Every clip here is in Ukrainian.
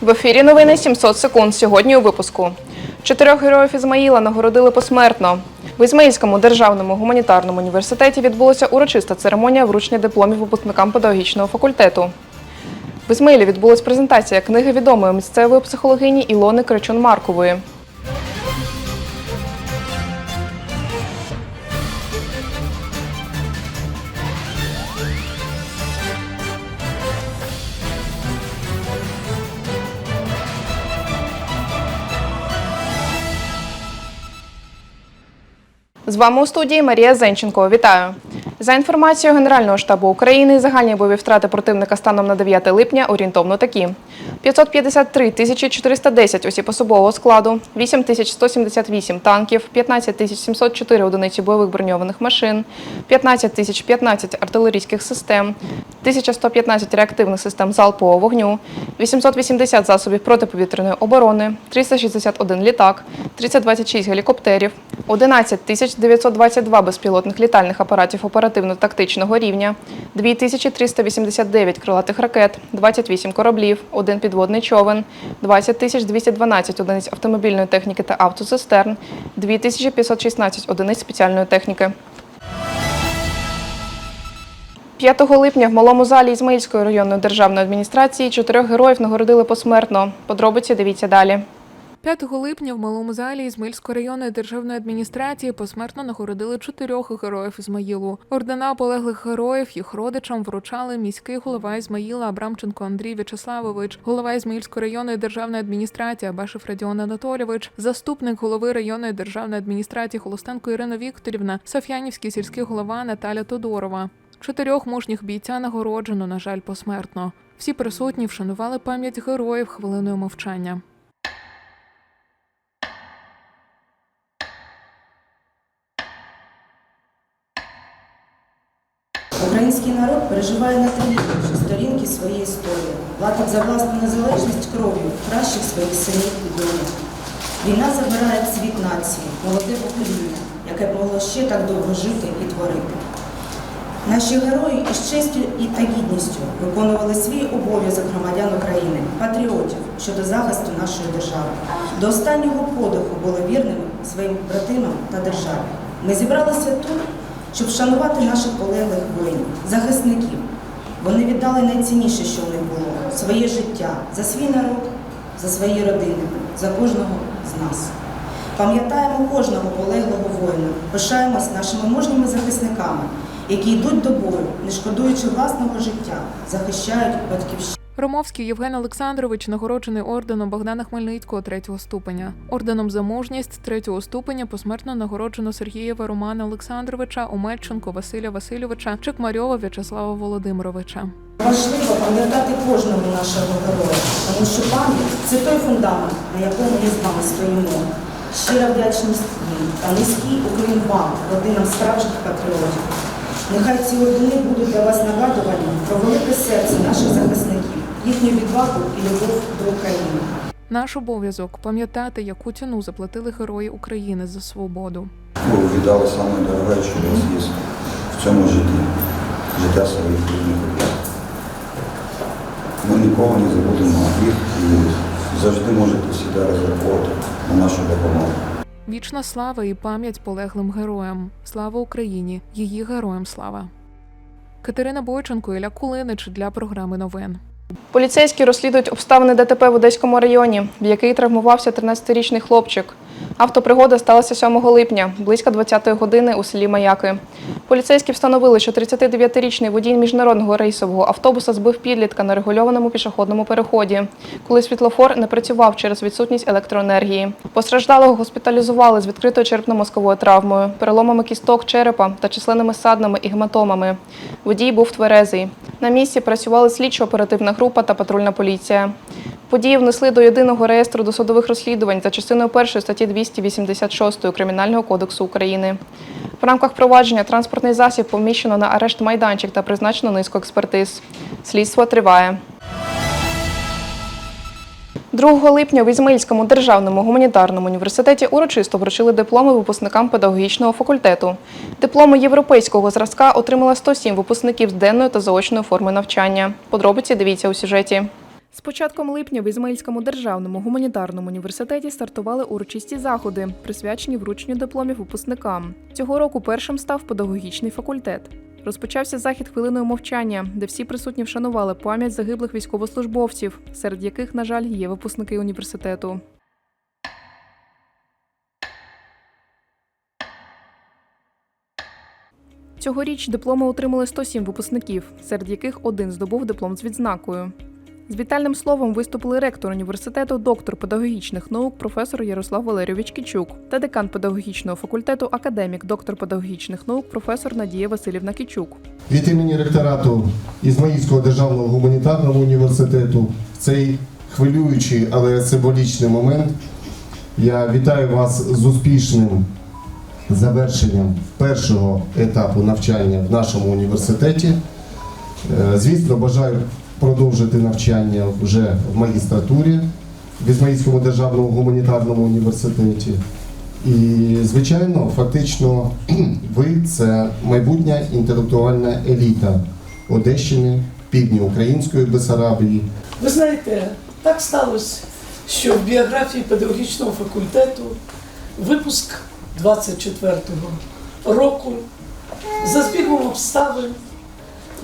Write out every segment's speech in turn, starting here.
В ефірі новини 700 секунд. Сьогодні у випуску. Чотирьох героїв Ізмаїла нагородили посмертно. В Ізмаїльському державному гуманітарному університеті відбулася урочиста церемонія вручення дипломів випускникам педагогічного факультету. В Ізмаїлі відбулася презентація книги відомої місцевої психологині Ілони Кричун Маркової. З вами у студії Марія Зенченко. Вітаю. За інформацією Генерального штабу України, загальні бойові втрати противника станом на 9 липня орієнтовно такі: 553 тисячі 410 осіб особового складу, 8 тисяч 178 танків, 15 тисяч 704 одиниці бойових броньованих машин, 15 тисяч 15 артилерійських систем, 1115 реактивних систем залпового вогню, 880 засобів протиповітряної оборони, 361 літак, 326 гелікоптерів, 11 тисяч 922 безпілотних літальних апаратів оперативно-тактичного рівня, 2389 крилатих ракет, 28 кораблів, один підводний човен, 20 212 одиниць автомобільної техніки та автоцистерн, 2516 одиниць спеціальної техніки. 5 липня в малому залі Ізмаїльської районної державної адміністрації чотирьох героїв нагородили посмертно. Подробиці дивіться далі. 5 липня в малому залі Ізмаїльської районної державної адміністрації посмертно нагородили чотирьох героїв Ізмаїлу. Ордена полеглих героїв їх родичам вручали міський голова Ізмаїла Абрамченко Андрій В'ячеславович, голова Ізмаїльської районної державної адміністрації Абашев Радіон Анатолійович, заступник голови районної державної адміністрації Холостенко Ірина Вікторівна, Соф'янівський сільський голова Наталя Тодорова. Чотирьох мужніх бійця нагороджено, на жаль, посмертно. Всі присутні вшанували пам'ять героїв хвилиною мовчання. Український народ переживає на найтрудніші сторінки своєї історії, платить за власну незалежність кров'ю кращих своїх синів і доньок. Війна забирає цвіт нації, молоде покоління, яке могло ще так довго жити і творити. Наші герої із честю і та гідністю виконували свій обов'язок громадян України, патріотів щодо захисту нашої держави. До останнього подиху були вірними своїм братимам та державі. Ми зібралися тут, щоб вшанувати наших полеглих воїнів, захисників. Вони віддали найцінніше, що в них було своє життя за свій народ, за свої родини, за кожного з нас. Пам'ятаємо кожного полеглого воїна, пишаємось нашими мужніми захисниками, які йдуть до бою, не шкодуючи власного життя, захищають батьківщину. Ромовський Євген Олександрович нагороджений орденом Богдана Хмельницького третього ступеня. Орденом за мужність третього ступеня посмертно нагороджено Сергієва Романа Олександровича, Омельченко Василя Васильовича, Чекмарьова В'ячеслава Володимировича. Важливо пам'ятати кожного нашого героя, тому що пам'ять це той фундамент, на якому ми з вами стоїмо. Щира вдячність їм та низький уклін вам, родинам справжніх патріотів. Нехай ці ордени будуть для вас нагадуванням про велике серце наших захисників, їхню відвагу і любов до України. Наш обов'язок пам'ятати, яку ціну заплатили герої України за свободу. Ви віддали саме дороге, що у вас є в цьому житті, життя своїх рідних людей. Ми ніколи не забудемо їх і завжди можете завжди розраховувати на нашу допомогу. Вічна слава і пам'ять полеглим героям. Слава Україні! Її героям слава. Катерина Бойченко, Ілля Кулинич для програми новин. Поліцейські розслідують обставини ДТП в Одеському районі, в який травмувався 13-річний хлопчик. Автопригода сталася 7 липня, близько 20-ї години у селі Маяки. Поліцейські встановили, що 39-річний водій міжнародного рейсового автобуса збив підлітка на регульованому пішохідному переході, коли світлофор не працював через відсутність електроенергії. Постраждалого госпіталізували з відкритою черепно-мозковою травмою, переломами кісток черепа та численними саднами і гематомами. Водій був тверезий. На місці працювали слідчо-оперативна група та патрульна поліція. Події внесли до єдиного реєстру досудових розслідувань за частиною першої статті 286 Кримінального кодексу України. В рамках провадження транспортний засіб поміщено на арешт майданчик та призначено низку експертиз. Слідство триває. 2 липня в Ізмаїльському державному гуманітарному університеті урочисто вручили дипломи випускникам педагогічного факультету. Дипломи європейського зразка отримала 107 випускників з денної та заочної форми навчання. Подробиці дивіться у сюжеті. З початком липня в Ізмаїльському державному гуманітарному університеті стартували урочисті заходи, присвячені врученню дипломів випускникам. Цього року першим став педагогічний факультет. Розпочався захід хвилиною мовчання, де всі присутні вшанували пам'ять загиблих військовослужбовців, серед яких, на жаль, є випускники університету. Цьогоріч дипломи отримали 107 випускників, серед яких один здобув диплом з відзнакою. З вітальним словом виступили ректор університету, доктор педагогічних наук, професор Ярослав Валерійович Кічук та декан педагогічного факультету, академік, доктор педагогічних наук, професор Надія Васильівна Кічук. Від імені ректорату Ізмаїльського державного гуманітарного університету в цей хвилюючий, але символічний момент я вітаю вас з успішним завершенням першого етапу навчання в нашому університеті. Е, Звісно, бажаю продовжити навчання вже в магістратурі в Ізмаїльському державному гуманітарному університеті. І, звичайно, фактично, ви це майбутня інтелектуальна еліта Одещини, півдня Української Бесарабії. Ви знаєте, так сталося, що в біографії педагогічного факультету випуск 24-го року за збігом обставин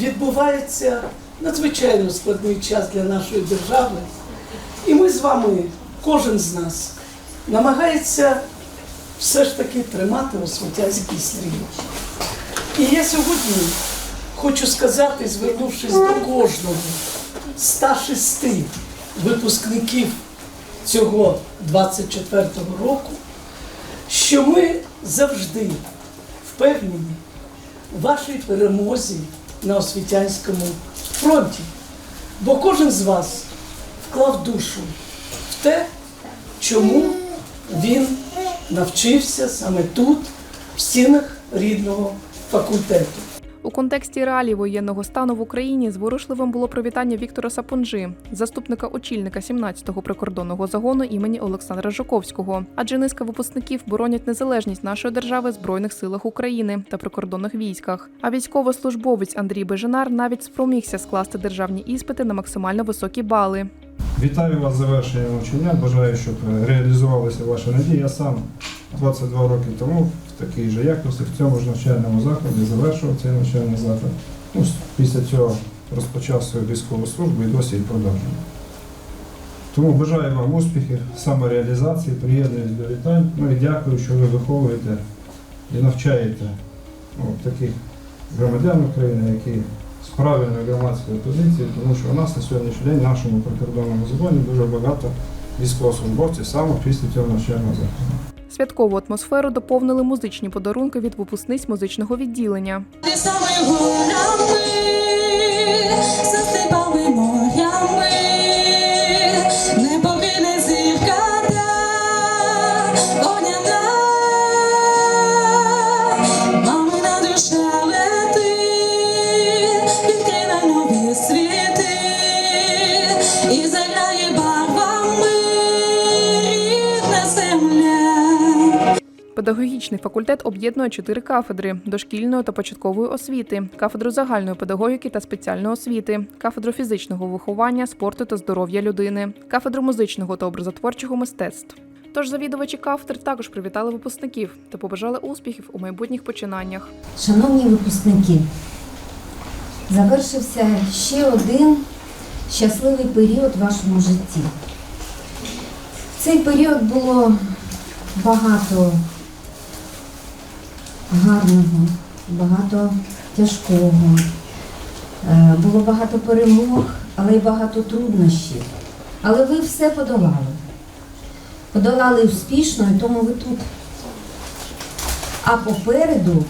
відбувається надзвичайно складний час для нашої держави. І ми з вами, кожен з нас, намагається все ж таки тримати освітянський стрій. І я сьогодні хочу сказати, звернувшись до кожного 106 випускників цього 24-го року, що ми завжди впевнені в вашій перемозі на освітянському фронті. Бо кожен з вас вклав душу в те, чому він навчився саме тут, в стінах рідного факультету. У контексті реалій воєнного стану в Україні зворушливим було привітання Віктора Сапунжи, заступника очільника 17-го прикордонного загону імені Олександра Жуковського. Адже низка випускників боронять незалежність нашої держави в збройних силах України та прикордонних військах. А військовослужбовець Андрій Беженар навіть спромігся скласти державні іспити на максимально високі бали. Вітаю вас з завершенням навчання. Бажаю, щоб реалізувалися ваші надії. Я сам 22 роки тому в такій же якості в цьому ж навчальному закладі завершував цей навчальний заклад. Ну, після цього розпочав свою військову службу і досі її продовжую. Тому бажаю вам успіхів, самореалізації, приєднуюсь до вітань. Ну і дякую, що ви виховуєте і навчаєте ну, таких громадян України, які з правильної громадської позиції, тому що у нас на сьогоднішній день в нашому прикордонному законі дуже багато військовослужбовців саме після цього навчального закладу. Святкову атмосферу доповнили музичні подарунки від випускниць музичного відділення. Педагогічний факультет об'єднує чотири кафедри дошкільної та початкової освіти, кафедру загальної педагогіки та спеціальної освіти, кафедру фізичного виховання, спорту та здоров'я людини, кафедру музичного та образотворчого мистецтв. Тож завідувачі кафедр також привітали випускників та побажали успіхів у майбутніх починаннях. Шановні випускники, завершився ще один щасливий період в вашому житті. В цей період було багато гарного, багато тяжкого, Е, було багато перемог, але й багато труднощів. Але ви все подолали. Подолали успішно, і тому ви тут. А попереду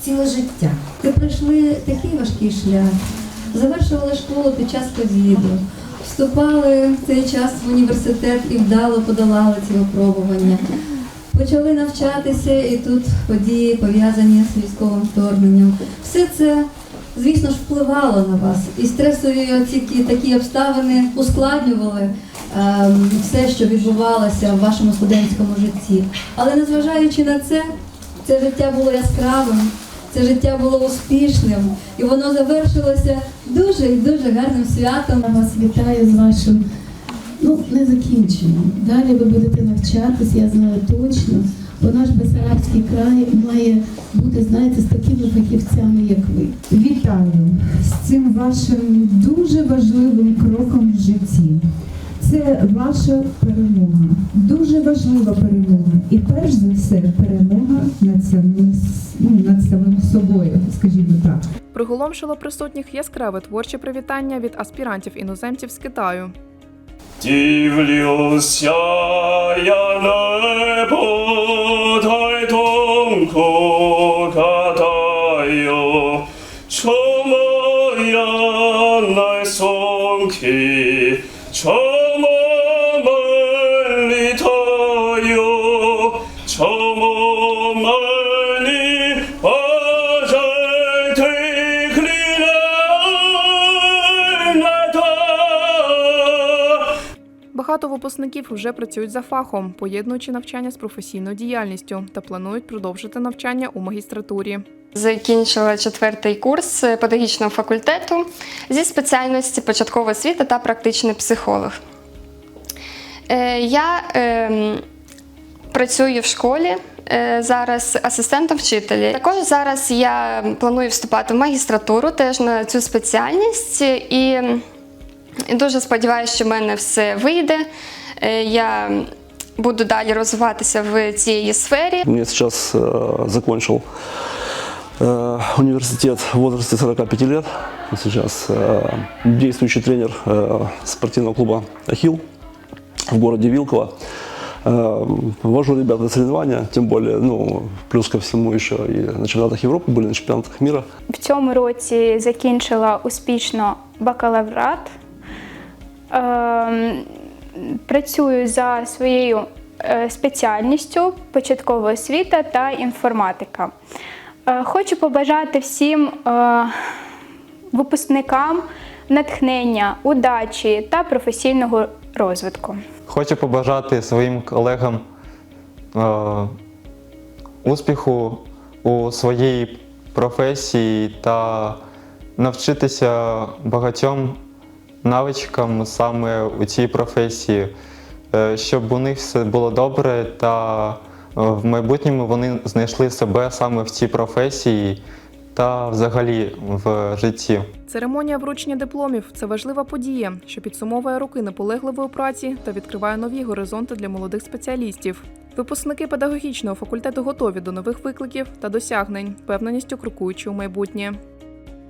ціле життя. Ви пройшли такий важкий шлях, завершували школу під час ковіду, вступали в цей час в університет і вдало подолали ці випробування. Почали навчатися, і тут події пов'язані з військовим вторгненням. Все це, звісно ж, впливало на вас. І стресові оці такі обставини ускладнювали ем, все, що відбувалося в вашому студентському житті. Але незважаючи на це, це життя було яскравим, це життя було успішним і воно завершилося дуже і дуже гарним святом. Я вас вітаю з вашим ну, незакінченням. Далі ви будете навчатись, я знаю точно, бо наш Бесарабський край має бути, знаєте, з такими фахівцями, як ви. Вітаю з цим вашим дуже важливим кроком в житті. Це ваша перемога, дуже важлива перемога. І перш за все перемога над самим, ну, над самим собою, скажімо так. Приголомшило присутніх яскраве творче привітання від аспірантів-іноземців з Китаю. Дивлюся я небо, та випускників вже працюють за фахом, поєднуючи навчання з професійною діяльністю та планують продовжити навчання у магістратурі. Закінчила четвертий курс педагогічного факультету зі спеціальності початкова освіта та практичний психолог. Е, Я ем, працюю в школі е, зараз асистентом вчителя. Також зараз я планую вступати в магістратуру теж на цю спеціальність і, і дуже сподіваюся, що в мене все вийде. Е, Я буду далі розвиватися в цій сфері. Я сейчас э, закончил э, университет в возрасте 45 лет. Сейчас э, действующий тренер э, спортивного клуба «Ахилл» в городе Вилково. Э, вожу ребят на соревнования, тем более, ну, плюс ко всему еще и на чемпионатах Европы, были на чемпионатах мира. В цьому році закінчила успішно бакалаврат. Працюю за своєю е, спеціальністю початкова освіта та інформатика. Е, Хочу побажати всім е, випускникам натхнення, удачі та професійного розвитку. Хочу побажати своїм колегам успіху у своїй професії та навчитися багатьом навичкам саме у цій професії, е, щоб у них все було добре та е, в майбутньому вони знайшли себе саме в цій професії та взагалі в житті. Церемонія вручення дипломів це важлива подія, що підсумовує роки наполегливої праці та відкриває нові горизонти для молодих спеціалістів. Випускники педагогічного факультету готові до нових викликів та досягнень, впевненістю крокуючи у майбутнє.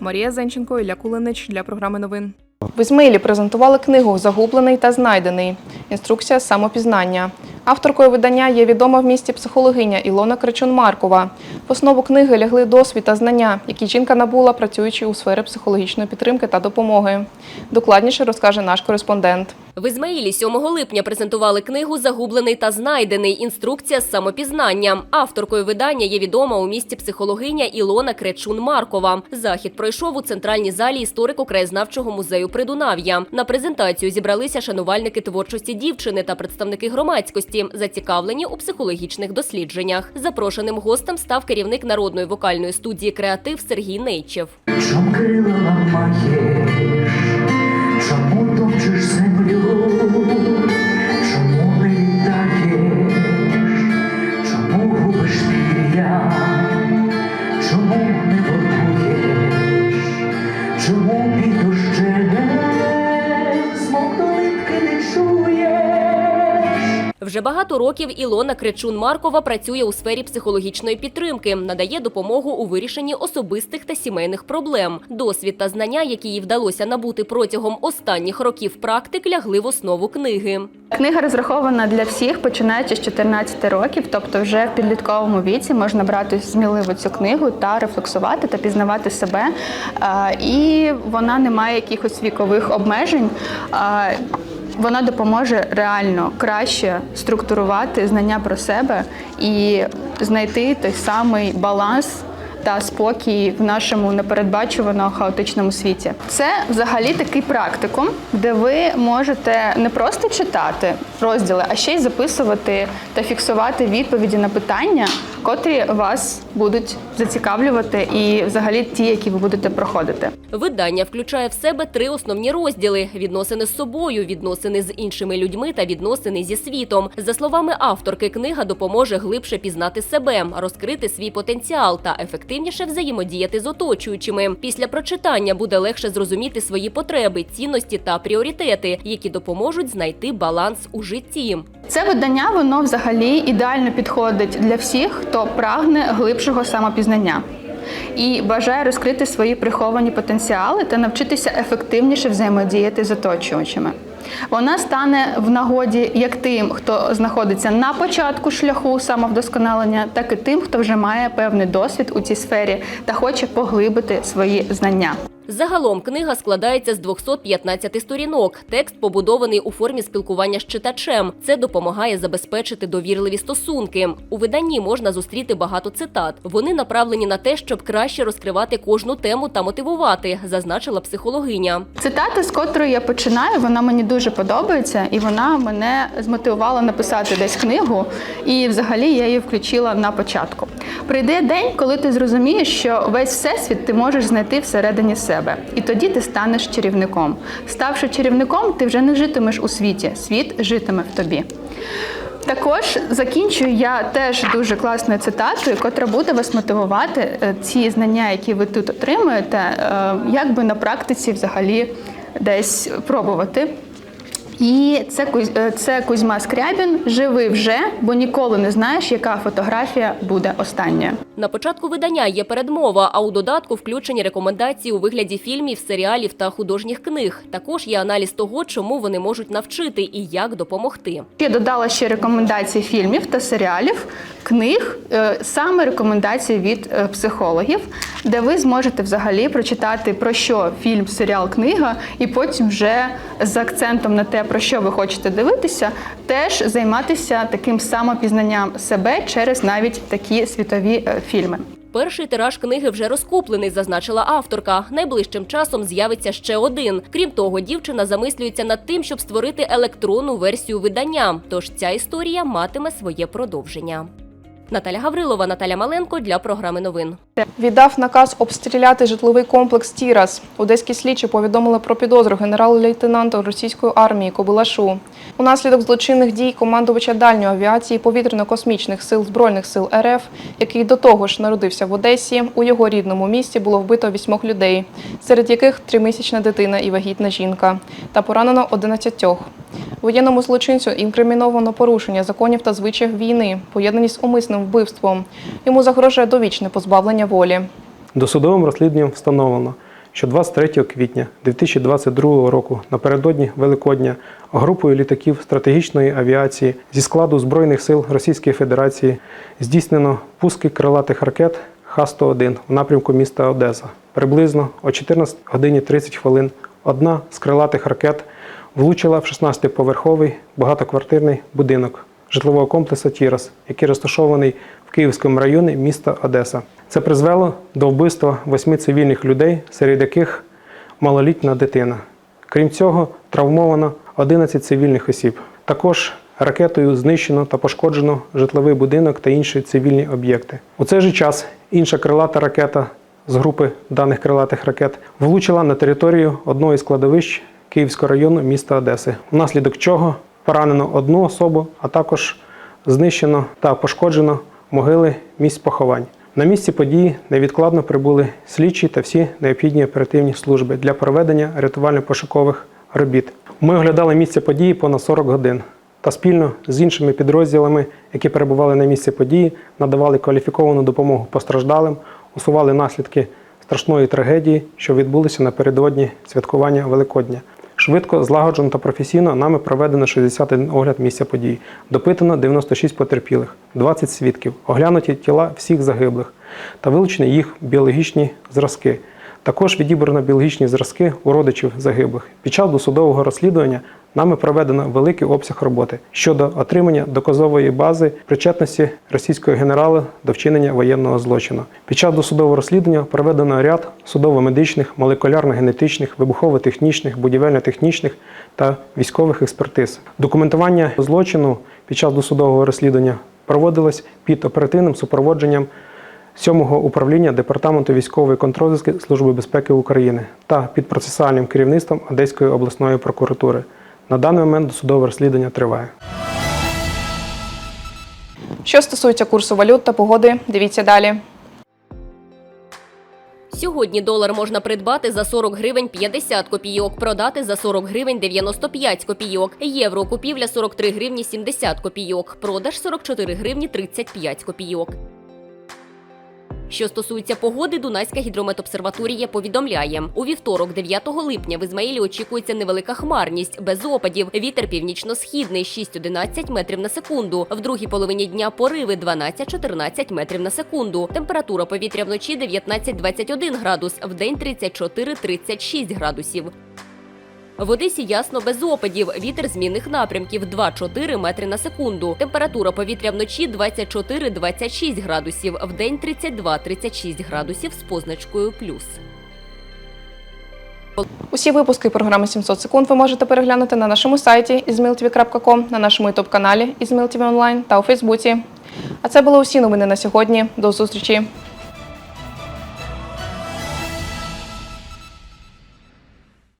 Марія Зенченко, Ілля Кулинич для програми новин. В Ізмаїлі презентували книгу Загублений та знайдений. Інструкція самопізнання. Авторкою видання є відома в місті психологиня Ілона Кричун-Маркова. В основу книги лягли досвід та знання, які жінка набула, працюючи у сфері психологічної підтримки та допомоги. Докладніше розкаже наш кореспондент. В Ізмаїлі 7 липня презентували книгу Загублений та знайдений. Інструкція з самопізнанням. Авторкою видання є відома у місті психологиня Ілона Кречун-Маркова. Захід пройшов у центральній залі історико-краєзнавчого музею Придунав'я. На презентацію зібралися шанувальники творчості дівчини та представники громадськості, зацікавлені у психологічних дослідженнях. Запрошеним гостем став керівник народної вокальної студії Креатив Сергій Нейчев. Чом крила you. Вже багато років Ілона Кречун-Маркова працює у сфері психологічної підтримки, надає допомогу у вирішенні особистих та сімейних проблем. Досвід та знання, які їй вдалося набути протягом останніх років практик, лягли в основу книги. Книга розрахована для всіх, починаючи з 14 років, тобто вже в підлітковому віці можна брати сміливо цю книгу та рефлексувати та пізнавати себе. І вона не має якихось вікових обмежень. Вона допоможе реально краще структурувати знання про себе і знайти той самий баланс та спокій в нашому непередбачувано хаотичному світі. Це взагалі такий практикум, де ви можете не просто читати розділи, а ще й записувати та фіксувати відповіді на питання, котрі вас будуть зацікавлювати, і взагалі ті, які ви будете проходити. Видання включає в себе три основні розділи: відносини з собою, відносини з іншими людьми та відносини зі світом. За словами авторки, книга допоможе глибше пізнати себе, розкрити свій потенціал та ефективніше взаємодіяти з оточуючими. Після прочитання буде легше зрозуміти свої потреби, цінності та пріоритети, які допоможуть знайти баланс у житті. Це видання воно взагалі ідеально підходить для всіх, хто прагне глибшого самопізнання і бажає розкрити свої приховані потенціали та навчитися ефективніше взаємодіяти з оточувачами. Вона стане в нагоді як тим, хто знаходиться на початку шляху самовдосконалення, так і тим, хто вже має певний досвід у цій сфері та хоче поглибити свої знання. Загалом книга складається з 215 сторінок. Текст побудований у формі спілкування з читачем. Це допомагає забезпечити довірливі стосунки. У виданні можна зустріти багато цитат. Вони направлені на те, щоб краще розкривати кожну тему та мотивувати, зазначила психологиня. Цитата, з котрої я починаю, вона мені дуже подобається, і вона мене змотивувала написати десь книгу. І взагалі я її включила на початку. Прийде день, коли ти зрозумієш, що весь всесвіт ти можеш знайти всередині себе, і тоді ти станеш чарівником. Ставши чарівником, ти вже не житимеш у світі, світ житиме в тобі. Також закінчую я теж дуже класною цитатою, котра буде вас мотивувати е, ці знання, які ви тут отримуєте, як би на практиці взагалі десь пробувати. І це, е, це Кузьма Скрябін. Живи вже, бо ніколи не знаєш, яка фотографія буде останньою. На початку видання є передмова, а у додатку включені рекомендації у вигляді фільмів, серіалів та художніх книг. Також є аналіз того, чому вони можуть навчити і як допомогти. Я додала ще рекомендації фільмів та серіалів, книг, е, саме рекомендації від е, психологів, де ви зможете взагалі прочитати про що фільм, серіал, книга, і потім вже з акцентом на те, про що ви хочете дивитися, теж займатися таким самопізнанням себе через навіть такі світові е, фільми. Перший тираж книги вже розкуплений, зазначила авторка. Найближчим часом з'явиться ще один. Крім того, дівчина замислюється над тим, щоб створити електронну версію видання. Тож ця історія матиме своє продовження. Наталя Гаврилова, Наталя Маленко для програми новин. Віддав наказ обстріляти житловий комплекс Тірас. Одеські слідчі повідомили про підозру генерал-лейтенанта російської армії Кобилашу. Унаслідок злочинних дій командувача дальньої авіації повітряно-космічних сил Збройних сил РФ, який до того ж народився в Одесі, у його рідному місті було вбито вісьмох людей, серед яких тримісячна дитина і вагітна жінка, та поранено 11. Воєнному злочинцю інкриміновано порушення законів та звичаїв війни, поєднані з умисним вбивством. Йому загрожує довічне позбавлення волі. Досудовим розслідуванням встановлено, що 23 квітня 2022 року напередодні Великодня групою літаків стратегічної авіації зі складу Збройних сил Російської Федерації здійснено пуски крилатих ракет Х-101 в напрямку міста Одеса. Приблизно о 14 годині 30 хвилин одна з крилатих ракет влучила в 16-поверховий багатоквартирний будинок житлового комплексу Тірас, який розташований в Київському районі міста Одеса. Це призвело до вбивства восьми цивільних людей, серед яких малолітня дитина. Крім цього, травмовано 11 цивільних осіб. Також ракетою знищено та пошкоджено житловий будинок та інші цивільні об'єкти. У цей же час інша крилата ракета з групи даних крилатих ракет влучила на територію одного із кладовищ Київського району міста Одеси, внаслідок чого поранено одну особу, а також знищено та пошкоджено могили місць поховань. На місці події невідкладно прибули слідчі та всі необхідні оперативні служби для проведення рятувально-пошукових робіт. Ми оглядали місце події понад 40 годин та спільно з іншими підрозділами, які перебували на місці події, надавали кваліфіковану допомогу постраждалим, усували наслідки страшної трагедії, що відбулися напередодні святкування Великодня. Швидко, злагоджено та професійно нами проведено 61 огляд місця події. Допитано 96 потерпілих, 20 свідків, оглянуті тіла всіх загиблих та вилучені їх біологічні зразки. Також відібрано біологічні зразки у родичів загиблих. Під час досудового розслідування нами проведено великий обсяг роботи щодо отримання доказової бази причетності російського генерала до вчинення воєнного злочину. Під час досудового розслідування проведено ряд судово-медичних, молекулярно-генетичних, вибухово-технічних, будівельно-технічних та військових експертиз. Документування злочину під час досудового розслідування проводилось під оперативним супроводженням 7-го управління Департаменту військової контрозвідки Служби безпеки України та під процесуальним керівництвом Одеської обласної прокуратури. На даний момент досудове розслідування триває. Що стосується курсу валют та погоди, дивіться далі. Сьогодні долар можна придбати за 40 гривень 50 копійок, продати за 40 гривень 95 копійок. Євро купівля 43 гривні 70 копійок, продаж 44 гривні 35 копійок. Що стосується погоди, Дунайська гідрометобсерваторія повідомляє: у вівторок, 9 липня, в Ізмаїлі очікується невелика хмарність, без опадів. Вітер північно-східний 6-11 метрів на секунду. В другій половині дня пориви 12-14 метрів на секунду. Температура повітря вночі 19-21 градус, в день 34-36 градусів. В Одесі ясно без опадів. Вітер змінних напрямків 2-4 метри на секунду. Температура повітря вночі 24-26 градусів, в день 32-36 градусів з позначкою плюс. Усі випуски програми 700 секунд ви можете переглянути на нашому сайті izmailtv.com, на нашому ютуб-каналі Izmail TV Online та у Фейсбуці. А це були усі новини на сьогодні. До зустрічі!